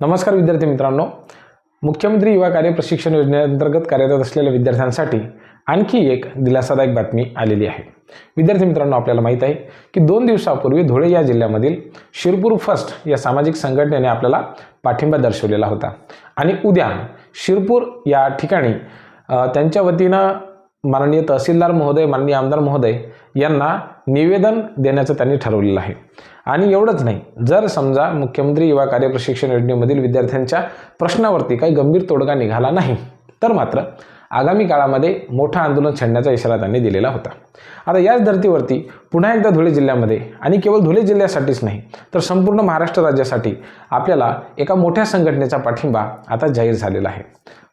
नमस्कार विद्यार्थी मित्रांनो. मुख्यमंत्री युवा कार्य प्रशिक्षण योजनेअंतर्गत कार्यरत असलेल्या विद्यार्थ्यांसाठी आणखी एक दिलासादायक बातमी आलेली आहे. विद्यार्थी मित्रांनो आपल्याला माहीत आहे की दोन दिवसापूर्वी धुळे या जिल्ह्यामधील शिरपूर फर्स्ट या सामाजिक संघटनेने आपल्याला पाठिंबा दर्शवलेला होता. आणि उद्या शिरपूर या ठिकाणी त्यांच्या वतीनं माननीय तहसीलदार महोदय माननीय आमदार महोदय यांना निवेदन देण्याचं त्यांनी ठरवलेलं आहे. आणि एवढंच नाही जर समजा मुख्यमंत्री युवा कार्यप्रशिक्षण योजनेमधील विद्यार्थ्यांच्या प्रश्नावरती काही गंभीर तोडगा निघाला नाही तर मात्र आगामी काळामध्ये मोठं आंदोलन छेडण्याचा इशारा त्यांनी दिलेला होता. आता याच धर्तीवरती पुन्हा एकदा धुळे जिल्ह्यामध्ये आणि केवळ धुळे जिल्ह्यासाठीच नाही तर संपूर्ण महाराष्ट्र राज्यासाठी आपल्याला एका मोठ्या संघटनेचा पाठिंबा आता जाहीर झालेला आहे.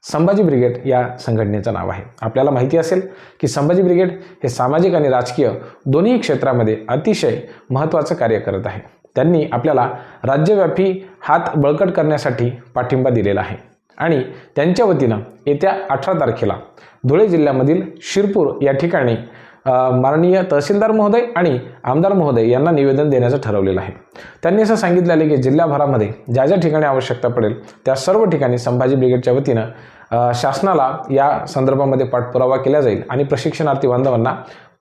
संभाजी ब्रिगेड या संघटनेचं नाव आहे. आपल्याला माहिती असेल की संभाजी ब्रिगेड हे सामाजिक आणि राजकीय दोन्ही क्षेत्रामध्ये अतिशय महत्त्वाचं कार्य करत आहे. त्यांनी आपल्याला राज्यव्यापी हात बळकट करण्यासाठी पाठिंबा दिलेला आहे. आणि त्यांच्या वतीनं येत्या अठरा तारखेला धुळे जिल्ह्यामधील शिरपूर या ठिकाणी माननीय तहसीलदार महोदय आणि आमदार महोदय यांना निवेदन देण्याचं ठरवलेलं आहे. त्यांनी असं सांगितलं आहे की जिल्ह्याभरामध्ये ज्या ज्या ठिकाणी आवश्यकता पडेल त्या सर्व ठिकाणी संभाजी ब्रिगेडच्या वतीनं शासनाला या संदर्भामध्ये पाठपुरावा केला जाईल आणि प्रशिक्षणार्थी बांधवांना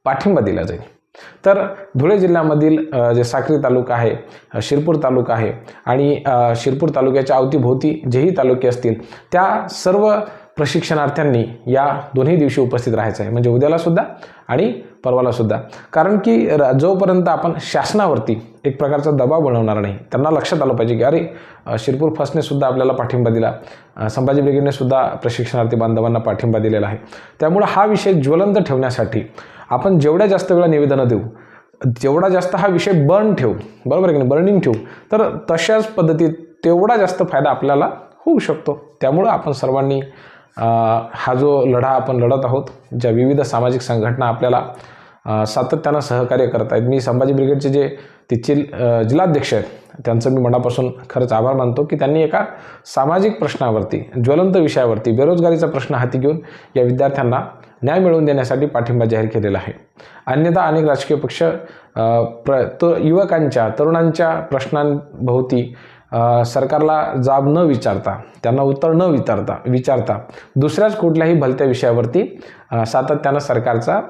पाठिंबा दिला जाईल. तर धुळे जिल्ह्यामधील जे साक्री तालुका आहे शिरपूर तालुका आहे आणि शिरपूर तालुक्याच्या अवतीभोवती जेही तालुके असतील त्या सर्व प्रशिक्षणार्थ्यांनी या दोन्ही दिवशी उपस्थित राहायचं आहे. म्हणजे उद्याला सुद्धा आणि परवाला सुद्धा. कारण की र- जोपर्यंत आपण शासनावरती एक प्रकारचा दबाव बनवणार नाही त्यांना लक्षात आलं पाहिजे की अरे शिरपूर फर्स्टने सुद्धा आपल्याला पाठिंबा दिला. संभाजी ब्रिगेडने सुद्धा प्रशिक्षणार्थी बांधवांना पाठिंबा दिलेला आहे. त्यामुळं हा विषय ज्वलंत ठेवण्यासाठी आपण जेवढ्या जास्त वेळा निवेदनं देऊ जेवढा जास्त हा विषय बर्न ठेवू बरोबर आहे की नाही? बर्निंग ठेवू तर तशाच पद्धतीत तेवढा जास्त फायदा आपल्याला होऊ शकतो. त्यामुळं आपण सर्वांनी हा जो लढा आपण लढत आहोत ज्या विविध सामाजिक संघटना आपल्याला सातत्यानं सहकार्य करत आहेत मी संभाजी ब्रिगेडचे जे तिथील जिल्हाध्यक्ष आहेत त्यांचं मी मनापासून खरंच आभार मानतो की त्यांनी एका सामाजिक प्रश्नावरती ज्वलंत विषयावरती बेरोजगारीचा प्रश्न हाती घेऊन या विद्यार्थ्यांना न्याय मिळवून देण्यासाठी पाठिंबा जाहीर केलेला आहे. अन्यथा अनेक राजकीय पक्ष प्र तो युवकांच्या तरुणांच्या प्रश्नांभोवती सरकारला जाब न विचारता त्यांना उत्तर न विचारता विचारता दुसऱ्याच कुठल्याही भलत्या विषयावरती सातत्यानं सरकारचा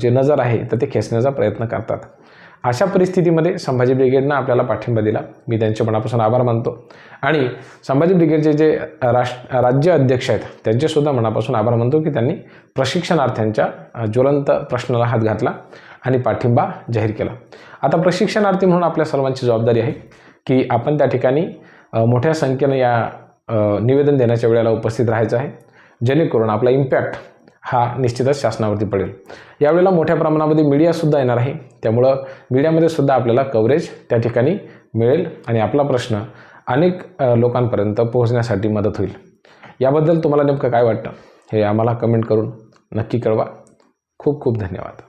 जे नजर आहे तर ते खेचण्याचा प्रयत्न करतात. अशा परिस्थितीमध्ये संभाजी ब्रिगेडनं आपल्याला पाठिंबा दिला. मी त्यांच्या मनापासून आभार मानतो. आणि संभाजी ब्रिगेडचे जे राष्ट्र राज्य अध्यक्ष आहेत त्यांचेसुद्धा मनापासून आभार मानतो की त्यांनी प्रशिक्षणार्थ्यांच्या ज्वलंत प्रश्नाला हात घातला आणि पाठिंबा जाहीर केला. आता प्रशिक्षणार्थी म्हणून आपल्या सर्वांची जबाबदारी आहे की आपण त्या ठिकाणी मोठ्या संख्येनं या निवेदन देण्याच्या वेळेला उपस्थित राहायचं आहे. जेणेकरून आपला इम्पॅक्ट हा निश्चितच शासनावरती पडेल. यावेळेला मोठ्या प्रमाणामध्ये मीडियासुद्धा येणार आहे. त्यामुळं मीडियामध्ये सुद्धा आपल्याला कव्हरेज त्या ठिकाणी मिळेल आणि आपला प्रश्न अनेक लोकांपर्यंत पोहोचण्यासाठी मदत होईल. याबद्दल तुम्हाला नेमकं काय वाटतं? हे आम्हाला कमेंट करून नक्की कळवा. खूप खूप धन्यवाद.